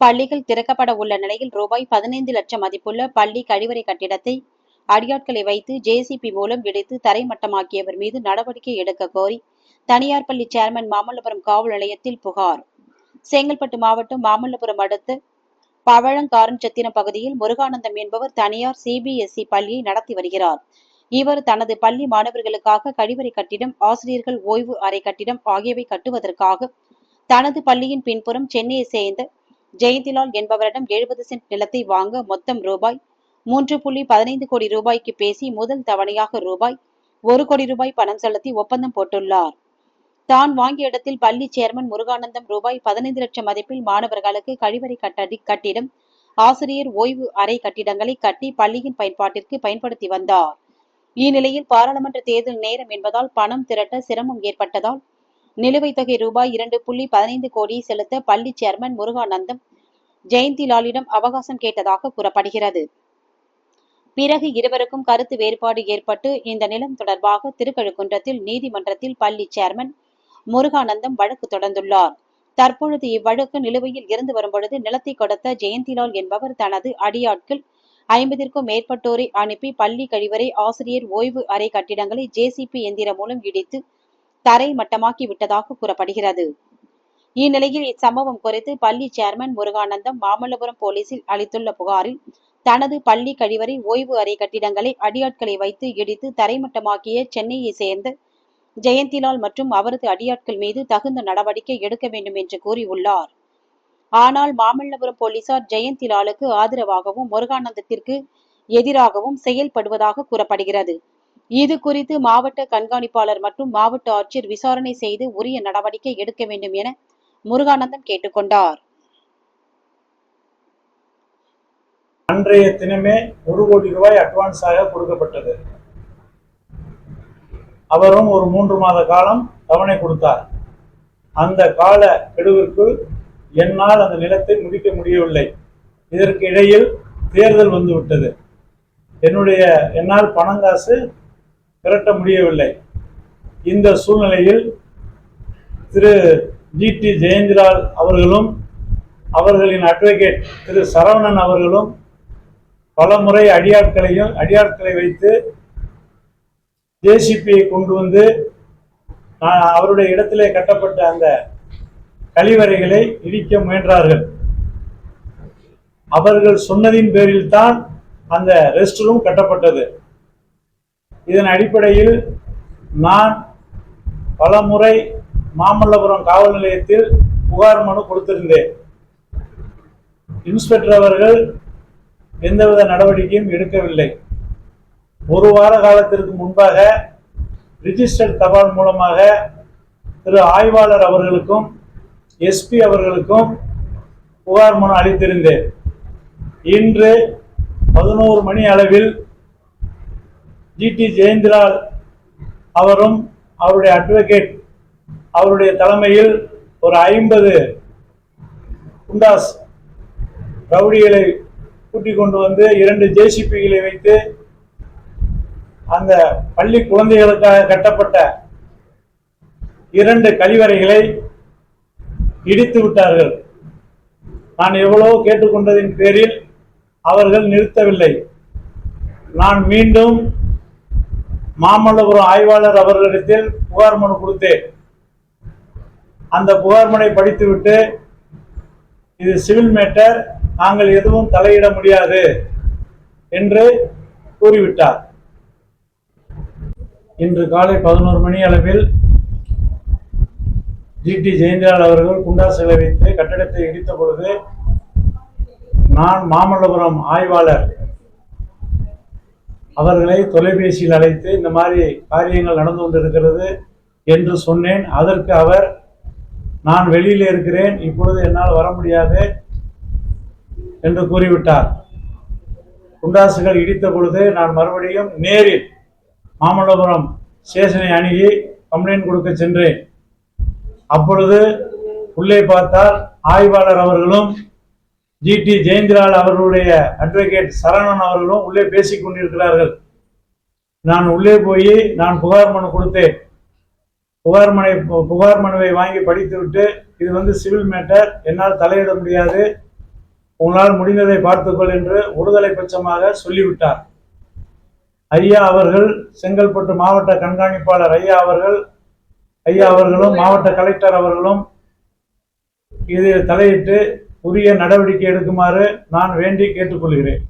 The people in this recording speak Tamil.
பள்ளிகள் திறக்கப்பட உள்ள நிலையில் ரூபாய் பதினைந்து லட்சம் மதிப்புள்ள பள்ளி கழிவறை கட்டிடத்தை அடியாட்களை வைத்து ஜேசிபி மூலம் இடித்து தரைமட்டமாக்கியவர் மீது நடவடிக்கை எடுக்க கோரி தனியார் பள்ளி சேர்மன் மாமல்லபுரம் காவல் நிலையத்தில் புகார். செங்கல்பட்டு மாவட்டம் மாமல்லபுரம் அடுத்து பவழங்காரன்சத்திரம் பகுதியில் முருகானந்தம் என்பவர் தனியார் சிபிஎஸ்இ பள்ளியை நடத்தி வருகிறார். இவர் தனது பள்ளி மாணவர்களுக்காக கழிவறை கட்டிடம் ஆசிரியர்கள் ஓய்வு அறை கட்டிடம் ஆகியவை கட்டுவதற்காக தனது பள்ளியின் பின்புறம் சென்னையை சேர்ந்த ஜெயந்திலால் என்பவரிடம் எழுபது சென்ட் நிலத்தை வாங்க மொத்தம் ரூபாய் மூன்று புள்ளி பதினைந்து கோடி ரூபாய்க்கு பேசி முதல் தவணையாக ரூபாய் ஒரு கோடி ரூபாய் பணம் செலுத்தி ஒப்பந்தம் போட்டுள்ளார். தான் வாங்கிய இடத்தில் பள்ளி சேர்மன் முருகானந்தம் ரூபாய் பதினைந்து லட்சம் மதிப்பில் மாணவர்களுக்கு கழிவறை கட்டடி கட்டிடம் ஆசிரியர் ஓய்வு அறை கட்டிடங்களை கட்டி பள்ளியின் பயன்பாட்டிற்கு பயன்படுத்தி வந்தார். இந்நிலையில் பாராளுமன்ற தேர்தல் நேரம் என்பதால் பணம் திரட்ட சிரமம் ஏற்பட்டதால் நிலுவைத் தொகை ரூபாய் இரண்டு புள்ளி பதினைந்து கோடி செலுத்த பள்ளி சேர்மன் முருகானந்தம் ஜெயந்திலாலிடம் அவகாசம் கேட்டதாக கூறப்படுகிறது. பிறகு இருவருக்கும் கருத்து வேறுபாடு ஏற்பட்டு இந்த நிலம் தொடர்பாக திருக்கழுக்குன்றத்தில் நீதிமன்றத்தில் பள்ளி சேர்மன் முருகானந்தம் வழக்கு தொடர்ந்துள்ளார். தற்பொழுது இவ்வழக்கு நிலுவையில் இருந்து வரும்பொழுது நிலத்தை கொடுத்த ஜெயந்திலால் என்பவர் தனது அடியாட்கள் ஐம்பதிற்கும் மேற்பட்டோரை அனுப்பி பள்ளி கழிவறை ஆசிரியர் ஓய்வு அறை கட்டிடங்களை ஜேசிபி எந்திரம் மூலம் இடித்து தரை மட்டமாக்கி விட்டதாக கூறப்படுகிறது. இந்நிலையில் இச்சம்பவம் குறித்து பள்ளி சேர்மன் முருகானந்தம் மாமல்லபுரம் போலீசில் அளித்துள்ள புகாரில் தனது பள்ளி கழிவறை ஓய்வு அறை கட்டிடங்களை அடியாட்களை வைத்து இடித்து தரைமட்டமாக்கிய சென்னையை சேர்ந்த ஜெயந்திலால் மற்றும் அவரது அடியாட்கள் மீது தகுந்த நடவடிக்கை எடுக்க வேண்டும் என்று கூறியுள்ளார். ஆனால் மாமல்லபுரம் போலீசார் ஜெயந்திலாலுக்கு ஆதரவாகவும் முருகானந்தத்திற்கு எதிராகவும் செயல்படுவதாக கூறப்படுகிறது. இது குறித்து மாவட்ட கண்காணிப்பாளர் மற்றும் மாவட்ட ஆட்சியர் விசாரணை செய்து உரிய நடவடிக்கை எடுக்க வேண்டும் என முருகானந்தம் கேட்டுக்கொண்டார். அன்றைய தினமே ஒரு கோடி ரூபாய் அட்வான்ஸாக கொடுக்கப்பட்டது. அவரும் ஒரு மூன்று மாத காலம் தவணை கொடுத்தார். அந்த கால கெடுவிற்குள் என்னால் அந்த நிலத்தை முடிக்க முடியவில்லை. இதற்கு இடையில் தேர்தல் வந்துவிட்டது என்னுடைய என்னால் பணங்காசு திரட்ட முடியவில்லை. இந்த சூழ்நிலையில் திரு ஜி டி ஜெயந்திலால் அவர்களும் அவர்களின் அட்வொகேட் திரு சரவணன் அவர்களும் பல முறை அடியாட்களையும் அடியாட்களை வைத்து ஜேசிபியை கொண்டு வந்து நான் அவருடைய இடத்திலே கட்டப்பட்ட அந்த கழிவறைகளை இடிக்க முயன்றார்கள். அவர்கள் சொன்னதின் பேரில் தான் அந்த ரெஸ்ட் ரூம் கட்டப்பட்டது. இதன் அடிப்படையில் நான் பல முறை மாமல்லபுரம் காவல் நிலையத்தில் புகார் மனு கொடுத்திருந்தேன். இன்ஸ்பெக்டர் அவர்கள் எந்தவித நடவடிக்கையும் எடுக்கவில்லை. ஒரு வார காலத்திற்கு முன்பாக ரிஜிஸ்டர்ட் தபால் மூலமாக திரு ஆய்வாளர் அவர்களுக்கும் எஸ்பி அவர்களுக்கும் புகார் மனு அளித்திருந்தேன். இன்று பதினோரு மணி அளவில் ஜிடி ஜெயந்திலால் அவரும் அவருடைய அட்வொகேட் அவருடைய தலைமையில் ஒரு ஐம்பது குண்டாஸ் ரவுடிகளை கூட்டிக் கொண்டு வந்து இரண்டு ஜேசிபிகளை வைத்து அந்த பள்ளி குழந்தைகளுக்காக கட்டப்பட்ட இரண்டு கழிவறைகளை இடித்து விட்டார்கள். நான் எவ்வளோ கேட்டுக்கொண்டதின் பேரில் அவர்கள் நிறுத்தவில்லை. நான் மீண்டும் மாமல்லபுரம் ஆய்வாளர் அவர்களிடத்தில் புகார் மனு கொடுத்தேன். அந்த புகார் மனை படித்துவிட்டு இது சிவில் மேட்டர் நாங்கள் எதுவும் தலையிட முடியாது என்று கூறிவிட்டார். இன்று காலை பதினோரு மணி அளவில் ஜிடி ஜெயந்திலால் அவர்கள் குண்டாசுகளை வைத்து கட்டடத்தை இடித்த பொழுது நான் மாமல்லபுரம் ஆய்வாளர் அவர்களை தொலைபேசியில் அழைத்து இந்த மாதிரி காரியங்கள் நடந்து கொண்டிருக்கிறது என்று சொன்னேன். அதற்கு அவர் நான் வெளியில் இருக்கிறேன் இப்பொழுது என்னால் வர முடியாது என்று கூறிவிட்டார். குண்டாசுகள் இடித்த பொழுது நான் மறுபடியும் நேரில் மாமல்லபுரம் ஸ்டேஷனை அணுகி கம்ப்ளைண்ட் கொடுக்க சென்றேன். அப்பொழுது உள்ளே பார்த்தால் ஆய்வாளர் அவர்களும் ஜி டி ஜெயந்திரால் அவர்களுடைய அட்வொகேட் சரவணன் அவர்களும் உள்ளே பேசிக் கொண்டிருக்கிறார்கள். நான் உள்ளே போய் நான் புகார் மனு கொடுத்தேன். புகார் மனை புகார் மனுவை வாங்கி படித்துவிட்டு இது வந்து சிவில் மேட்டர் என்னால் தலையிட முடியாது. உங்களால் முடிந்ததை பார்த்துக்கொள் என்று ஒருதலை பட்சமாக சொல்லிவிட்டார். ஐயா அவர்கள் செங்கல்பட்டு மாவட்ட கண்காணிப்பாளர் ஐயா அவர்கள் ஐயா அவர்களும் மாவட்ட கலெக்டர் அவர்களும் இது தலையிட்டு உரிய நடவடிக்கை எடுக்குமாறு நான் வேண்டி கேட்டுக்கொள்கிறேன்.